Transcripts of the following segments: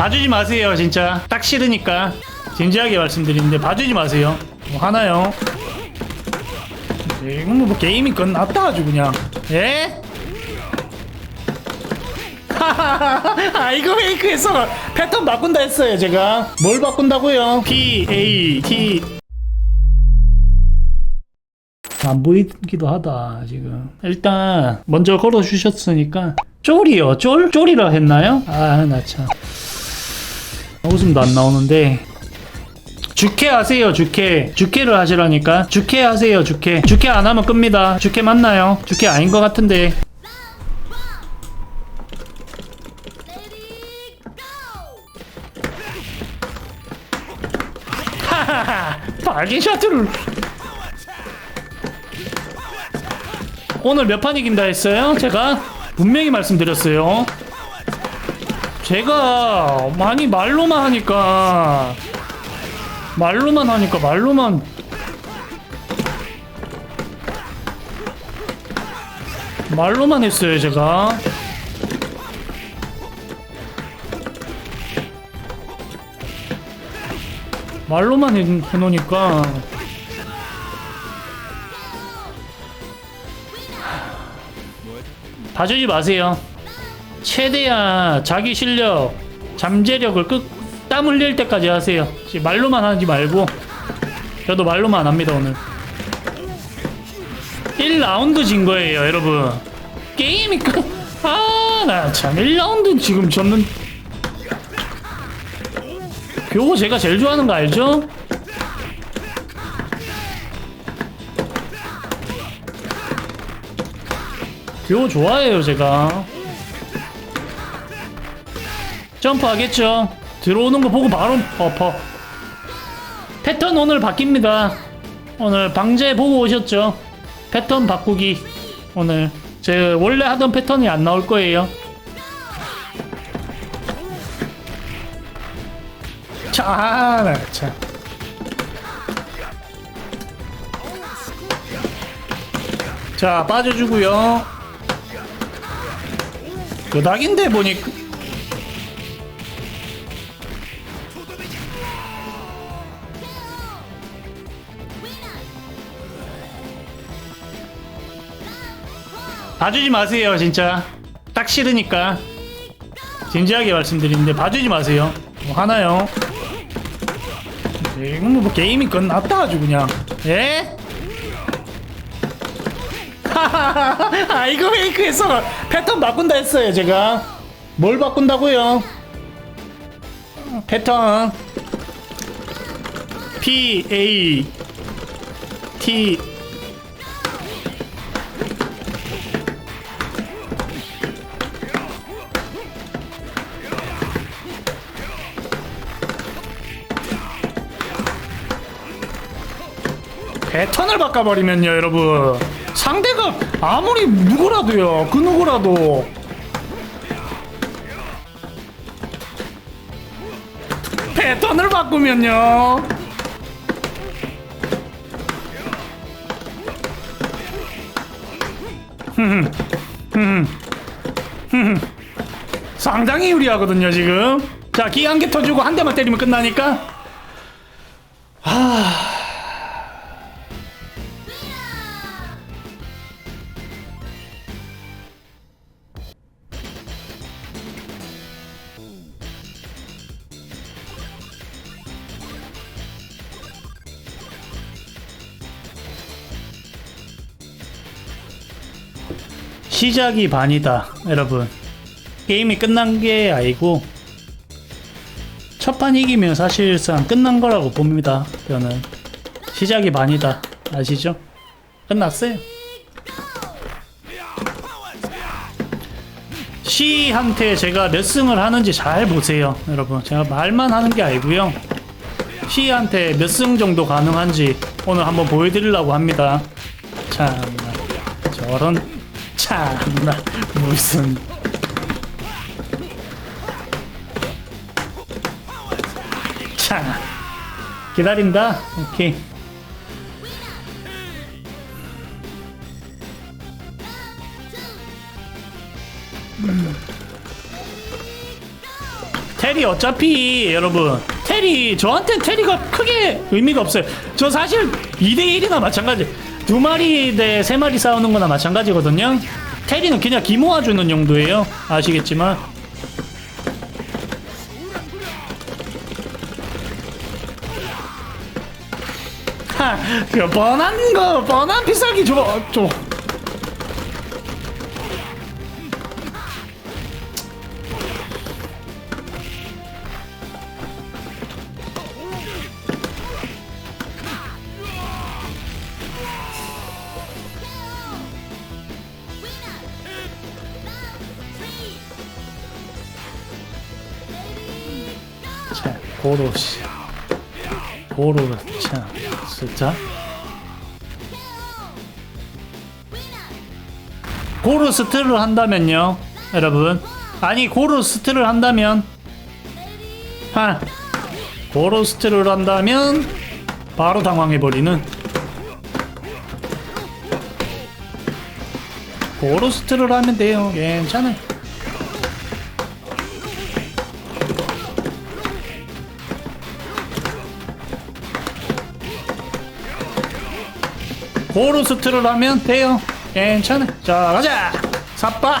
봐주지 마세요 진짜 딱 싫으니까 진지하게 말씀드리는데 봐주지 마세요 뭐 하나요? 네, 이건 뭐 게임이 끝났다 아주 그냥 예? 아 이거 페이크해서 패턴 바꾼다 했어요 제가 뭘 바꾼다고요? P A T 안 보이기도 하다 지금 일단 먼저 걸어 주셨으니까 쫄이요 쫄? 쫄이라 했나요? 아 나참 웃음도 안 나오는데. 주캐 하세요 주캐. 주캐를 하시라니까. 주캐 하세요 주캐. 주캐 안 하면 끕니다. 주캐 맞나요? 주캐 아닌 것 같은데. 발긴 셔틀을. 오늘 몇 판 이긴다 했어요? 제가 분명히 말씀드렸어요. 제가 많이 말로만 하니까 말로만 하니까 말로만. 말로만 했어요 제가. 말로만 해, 해놓으니까. 봐주지 마세요. 최대한 자기 실력, 잠재력을 끝, 땀 흘릴 때까지 하세요. 말로만 하지 말고. 저도 말로만 안 합니다, 오늘. 1라운드 진 거예요, 여러분. 게임이 끝. 아, 나 참. 1라운드 지금 졌는. 교고 제가 제일 좋아하는 거 알죠? 교 좋아해요 제가 점프하겠죠. 들어오는 거 보고 바로 엎어 패턴 오늘 바뀝니다. 오늘 방제 보고 오셨죠? 패턴 바꾸기. 오늘 제 원래 하던 패턴이 안 나올 거예요. 자, 아, 나 참. 자 빠져주고요. 그닥인데 보니까 봐주지 마세요 진짜 딱 싫으니까 진지하게 말씀드리는데 봐주지 마세요 뭐 하나요? 네, 이건 뭐 게임이 끝났다 아주 그냥 예? 아 이거 페이크해서 패턴 바꾼다 했어요 제가 뭘 바꾼다고요? 패턴 P A T 패턴을 바꿔버리면요 여러분. 상대가 아무리 누구라도요 그 누구라도. 패턴을 바꾸면요. 상당히 유리하거든요 지금. 자 기한개 터주고 한 대만 때리면 끝나니까 시작이 반이다, 여러분. 게임이 끝난 게 아니고 첫판 이기면 사실상 끝난 거라고 봅니다. 저는 시작이 반이다. 아시죠? 끝났어요. 시한테 제가 몇 승을 하는지 잘 보세요, 여러분. 제가 말만 하는 게 아니고요. 시한테 몇 승 정도 가능한지 오늘 한번 보여드리려고 합니다. 참나 저런 참나. 무슨. 참 기다린다. 오케이. 테리 어차피 여러분. 테리 저한테 테리가 크게 의미가 없어요. 저 사실 2대1이나 마찬가지. 두 마리 대 세 마리 싸우는 거나 마찬가지거든요. 테리는 그냥 기 모아주는 용도예요. 아시겠지만. 하, 그 뻔한 거, 뻔한 비싸기 줘, 줘. 자, 고로 씨. 고로 참 진짜. 고로 스트를 한다면요, 여러분. 아니 고로 스트를 한다면 하 고로 스트를 한다면 바로 당황해버리는 고로 스트를 하면 돼요. 괜찮아요. 고로스트를 하면 돼요. 괜찮아. 자, 가자. 사빠.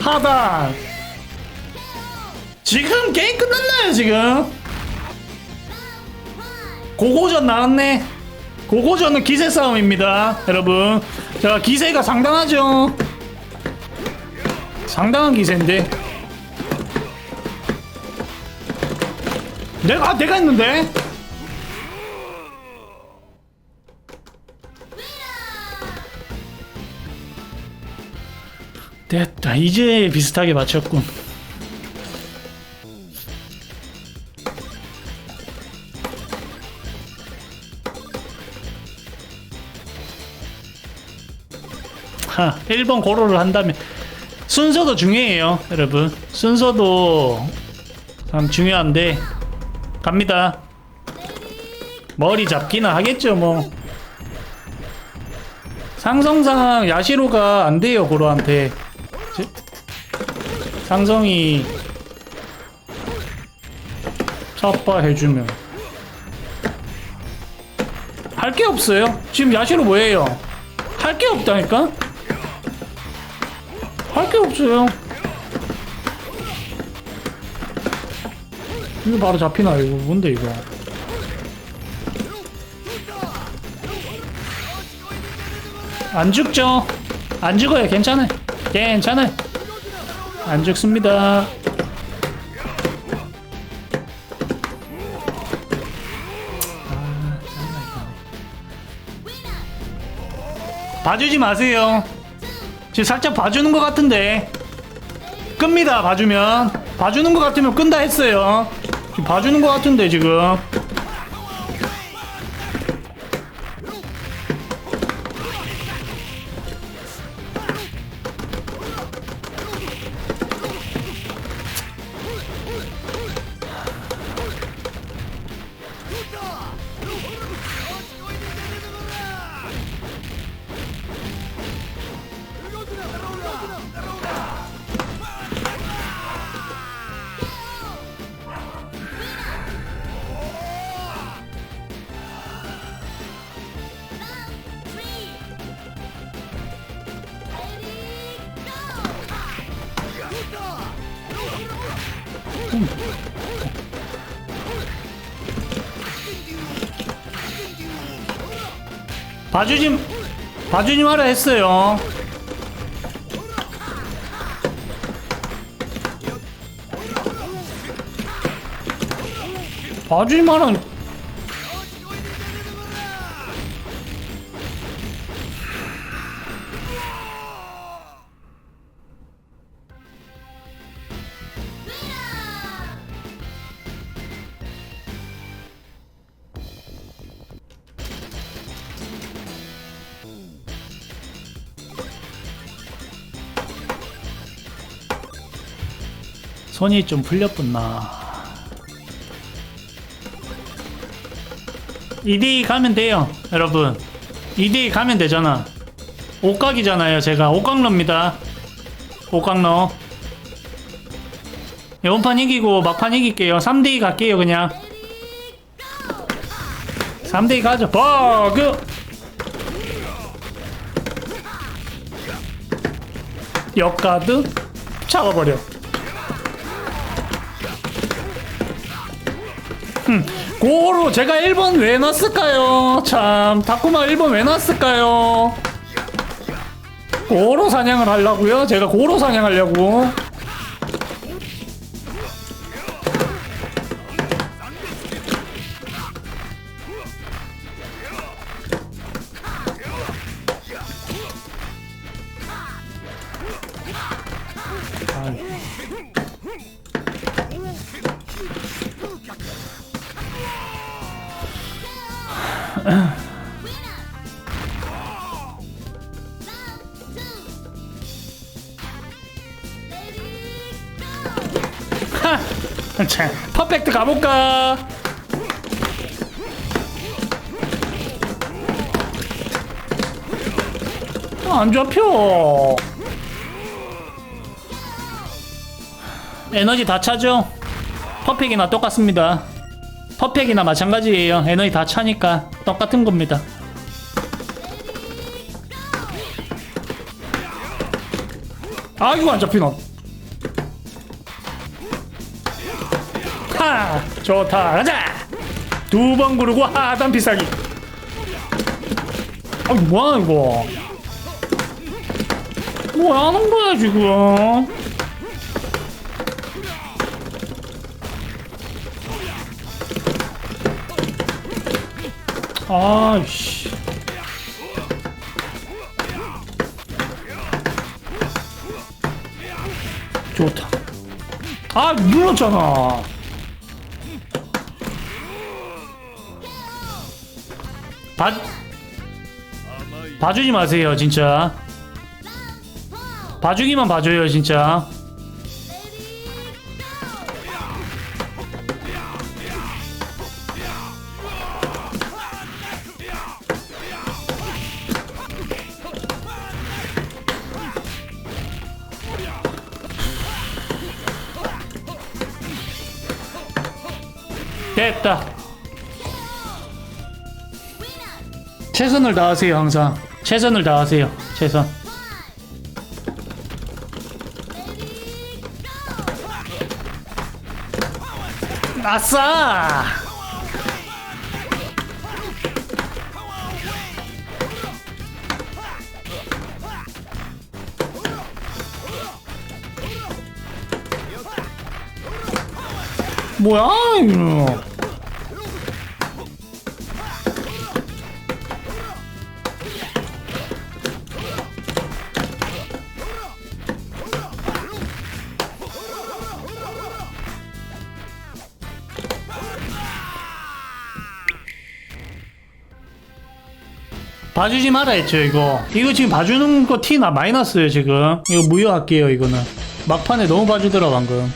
하단. 지금 게임 끝났나요, 지금? 고고전 나왔네. 고고전은 기세 싸움입니다, 여러분. 자, 기세가 상당하죠. 상당한 기세인데. 내가, 아, 내가 했는데? 됐다. 이제 비슷하게 맞췄군. 하, 1번 고로를 한다면 순서도 중요해요, 여러분. 순서도 참 중요한데 갑니다. 머리 잡기나 하겠죠, 뭐. 상성상 야시로가 안 돼요 고로한테 지- 상성이 차빠 해주면 할 게 없어요 지금 야시로 뭐예요 할 게 없다니까 할 게 없어요 이거 바로 잡히나 이거 뭔데 이거 안 죽죠? 안 죽어요. 괜찮아요. 괜찮아요. 안 죽습니다. 아, 봐주지 마세요. 지금 살짝 봐주는 것 같은데. 끕니다, 봐주면. 봐주는 것 같으면 끈다 했어요. 지금 봐주는 것 같은데, 지금. 봐주지, 봐주지 마라 했어요. 봐주지 마라. 손이 좀 풀렸구나. 2D 가면 돼요, 여러분. 2D 가면 되잖아. 옥각이잖아요, 제가. 옥각러입니다. 옥각러. 이번 판 이기고 막판 이길게요 3대2 갈게요 그냥 3대2 가죠 버그 역가드 잡아버려 음, 고로 제가 1번 왜 넣었을까요? 참 다쿠마 1번 왜 넣었을까요? 고로 사냥을 하려고요? 제가 고로 사냥하려고 자, 퍼펙트 가볼까? 어, 안 잡혀. 에너지 다 차죠? 퍼펙이나 똑같습니다. 퍼펙이나 마찬가지예요. 에너지 다 차니까 똑같은 겁니다. 아이고 안 잡히노. 하 좋다 가자 두 번 구르고 하단 비싸기 아 뭐야 이거 뭐 하는 거야 지금 아이씨. 좋다. 아 눌렀잖아. 봐 봐주지 마세요 진짜. 봐주기만 봐줘요 진짜 됐다. 최선을 다하세요 항상. 최선을 다하세요 최선. 아싸! 뭐야 이거 봐주지 마라 했죠 이거. 이거 지금 봐주는 거 티 나 많이 났어요 지금. 이거 무효할게요 이거는. 막판에 너무 봐주더라 방금